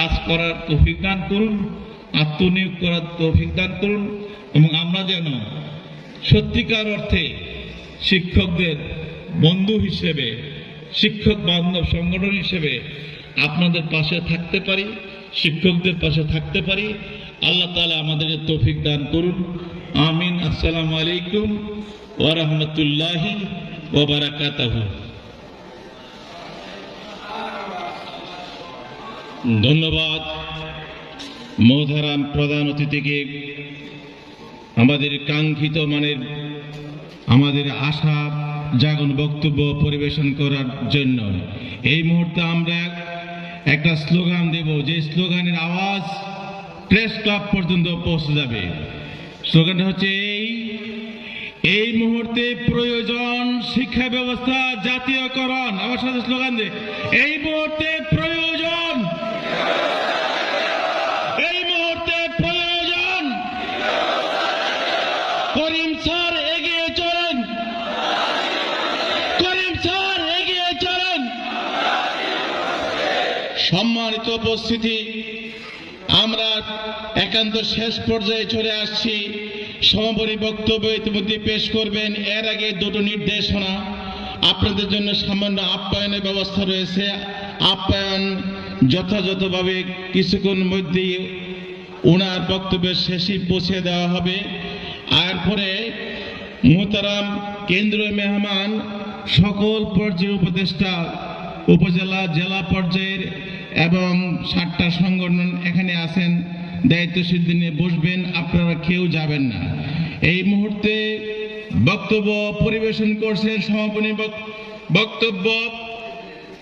কাজ করার তৌফিক দান করুন, আত্মনিয়োগ করার তৌফিক দান করুন, এবং আমরা যেন সত্যিকার অর্থে শিক্ষকদের বন্ধু হিসেবে, শিক্ষক বান্ধব সংগঠন হিসেবে আপনাদের পাশে থাকতে পারি, শিক্ষকদের পাশে থাকতে পারি। আল্লাহ তালা আমাদের তৌফিক দান করুন। আমিন। আসসালামু আলাইকুম ওরহমতুল্লাহি ওবরাকাতাহু ধন্যবাদ। মৌধারাম প্রধান অতিথিকে আমাদের কাঙ্ক্ষিত মানের আমাদের আশা, জাগন বক্তব্য পরিবেশন করার জন্য। এই মুহূর্তে আমরা একটা স্লোগান দেব, যে স্লোগানের আওয়াজ প্রেস ক্লাব পর্যন্ত পৌঁছে যাবে। স্লোগানটা হচ্ছে এই। এই মুহূর্তে প্রয়োজন শিক্ষা ব্যবস্থা জাতীয়করণ। আমার সাথে স্লোগান দে। এই মুহূর্তে প্রয়োজন সম্মানিত উপস্থিতি, আমরা একান্ত শেষ পর্যায়ে চলে আসছি। সমাপনী বক্তব্য ইতিমধ্যে পেশ করবেন। এর আগে দুটো নির্দেশনা। আপনাদের জন্য সামান্য আপ্যায়নের ব্যবস্থা রয়েছে। আপ্যায়ন যথাযথভাবে কিছুক্ষণ মধ্যেই ওনার বক্তব্যের শেষে পৌঁছে দেওয়া হবে। আর পরে মোহতারাম কেন্দ্রীয় মেহমান, সকল পর্যায়ের উপদেষ্টা উপজেলা, জেলা পর্যায়ের এবং সাতটা সংগঠন এখানে আছেন, দায়িত্বশীল দিনে বসবেন, আপনারা কেউ যাবেন না। এই মুহূর্তে বক্তব্য পরিবেশন করছেন সমাপনী বক- বক্তব্য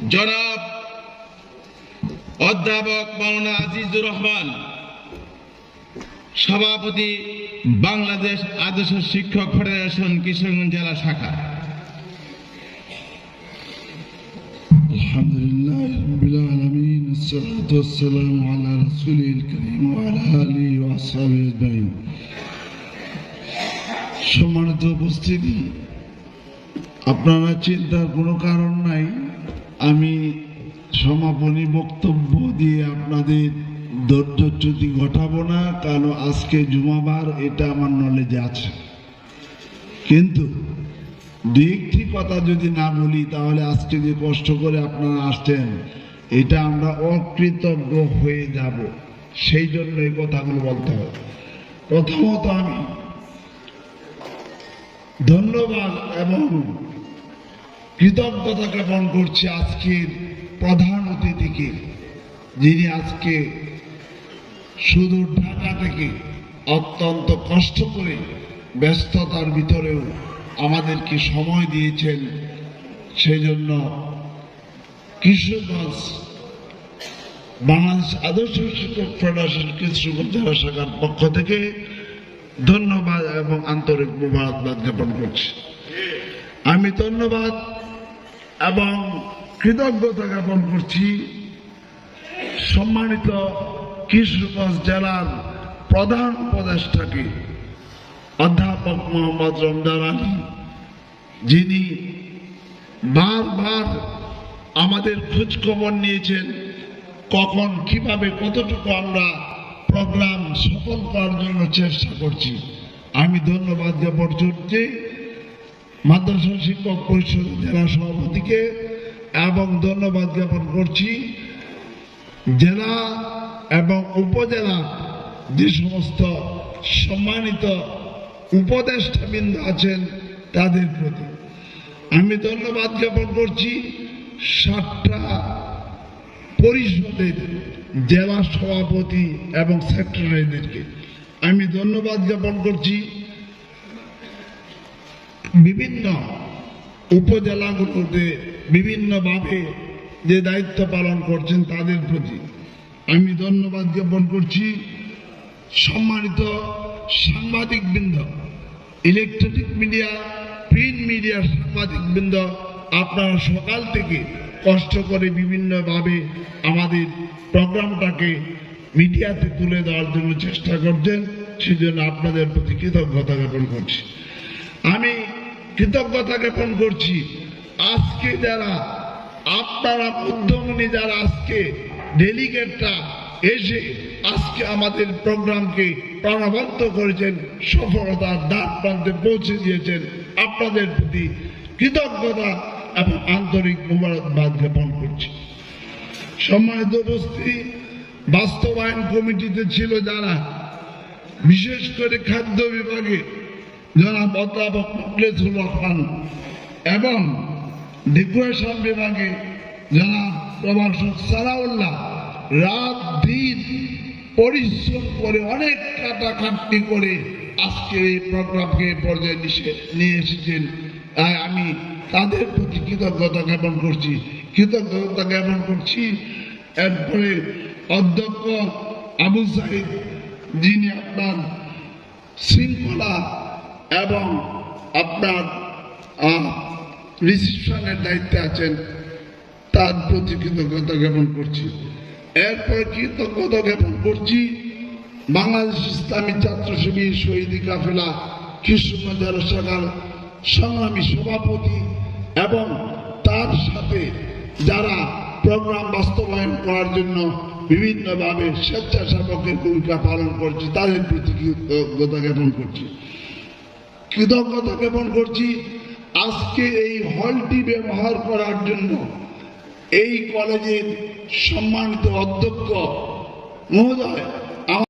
জনাব অধ্যাপক মাওলানা আজিজুর রহমান, সভাপতি বাংলাদেশ আদর্শ শিক্ষক ফেডারেশন কিশোরগঞ্জ জেলা শাখা। الصلاة والسلام على رسوله الكريم وعلى آله وأصحابه أجمعين সম্মানিত উপস্থিতি আপনারা চিন্তার কোনো কারণ নাই আমি সমাপনী বক্তব্য দিয়ে আপনাদের ধৈর্যচ্যুতি ঘটাবো না কারণ আজকে জুমাবার এটা আমার নলেজে আছে কিন্তু দু একটি কথা যদি না বলি তাহলে আজকে যে কষ্ট করে আপনারা আসছেন এটা আমরা অকৃতজ্ঞ হয়ে যাব। সেই জন্য এই কথাগুলো বলতে হবে। প্রথমত আমি ধন্যবাদ এবং কৃতজ্ঞতা জ্ঞাপন করছি আজকের প্রধান অতিথিকে, যিনি আজকে শুধু ঢাকা থেকে অত্যন্ত কষ্ট করে ব্যস্ততার ভিতরেও আমাদেরকে সময় দিয়েছেন, সেই জন্য কিশোরগঞ্জ বাংলাদেশ আদর্শ শিক্ষক ফেডারেশন কিশোরগঞ্জ জেলা শাখার পক্ষ থেকে ধন্যবাদ এবং আন্তরিক মুবারকবাদ জ্ঞাপন করছি। আমি ধন্যবাদ এবং কৃতজ্ঞতা জ্ঞাপন করছি সম্মানিত কিশোরগঞ্জ জেলার প্রধান উপদেষ্টাকে, অধ্যাপক মোহাম্মদ রমজান আলী, যিনি বারবার আমাদের খোঁজ খবর নিয়েছেন কখন, কীভাবে, কতটুকু আমরা প্রোগ্রাম সফল করার জন্য চেষ্টা করছি। আমি ধন্যবাদ জ্ঞাপন করছি মাদ্রাসা শিক্ষক পরিষদ জেলা সভাপতিকে এবং ধন্যবাদ জ্ঞাপন করছি জেলা এবং উপজেলা যে সমস্ত সম্মানিত উপদেষ্টাবৃন্দ আছেন তাদের প্রতি। আমি ধন্যবাদ জ্ঞাপন করছি সাতটা পরিষদের জেলা সভাপতি এবং সেক্রেটারিদেরকে আমি ধন্যবাদ জ্ঞাপন করছি। বিভিন্ন উপজেলাগুলোতে বিভিন্নভাবে যে দায়িত্ব পালন করছেন তাদের প্রতি আমি ধন্যবাদ জ্ঞাপন করছি। সম্মানিত সাংবাদিকবৃন্দ ইলেকট্রনিক মিডিয়া প্রিন্ট মিডিয়ার সাংবাদিকবৃন্দ আপনারা সকাল থেকে কষ্ট করে বিভিন্নভাবে আমাদের প্রোগ্রামটাকে মিডিয়াতে তুলে দেওয়ার জন্য চেষ্টা করছেন, সেজন্য আপনাদের প্রতি কৃতজ্ঞতা জ্ঞাপন করছি। আমি কৃতজ্ঞতা জ্ঞাপন করছি, আজকে যারা আপনারা মধ্যমণি যারা আজকে ডেলিগেটরা এসে আজকে আমাদের প্রোগ্রামকে প্রাণবন্ত করেছেন, সফলতার দ্বার প্রান্তে পৌঁছে দিয়েছেন, আপনাদের প্রতি কৃতজ্ঞতা এবং আন্তরিক মুবারকবাদ জ্ঞাপন করছি। সম্মানিত উপস্থিতি, বাস্তবায়ন কমিটিতে ছিল যারা, বিশেষ করে খাদ্য বিভাগে, জনাব অধ্যাপক মুখলেসুর রহমান এবং ডেকোরেশন বিভাগে জনাব প্রভাষক সালাউল্লাহ, রাত দিন পরিশ্রম করে অনেক কাটাকাটি করে আজকে এই প্রোগ্রামকে পর্যায়ে নিয়ে এসেছেন। তাই আমি তাদের প্রতি কৃতজ্ঞতা জ্ঞাপন করছি। কৃতজ্ঞতা জ্ঞাপন করছি এরপরে অধ্যক্ষ আবু সাহিদ যিনি আপনার শৃঙ্খলা এবং আপনার রিসিপশনের দায়িত্বে আছেন, তার প্রতি কৃতজ্ঞতা জ্ঞাপন করছি। এরপর কৃতজ্ঞতা জ্ঞাপন করছি বাংলাদেশ ইসলামী ছাত্র শিবির শহীদি কাফেলা কৃষ্ণগঞ্জের শাখার সংগ্রামী সভাপতি এবং তার সাথে যারা প্রোগ্রাম বাস্তবায়ন করার জন্য বিভিন্নভাবে স্বেচ্ছাসেবকের ভূমিকা পালন করছে, তাদের প্রতি কৃতজ্ঞতা জ্ঞাপন করছি। কৃতজ্ঞতা জ্ঞাপন করছি, আজকে এই হলটি ব্যবহার করার জন্য এই কলেজের সম্মানিত অধ্যক্ষ মহোদয়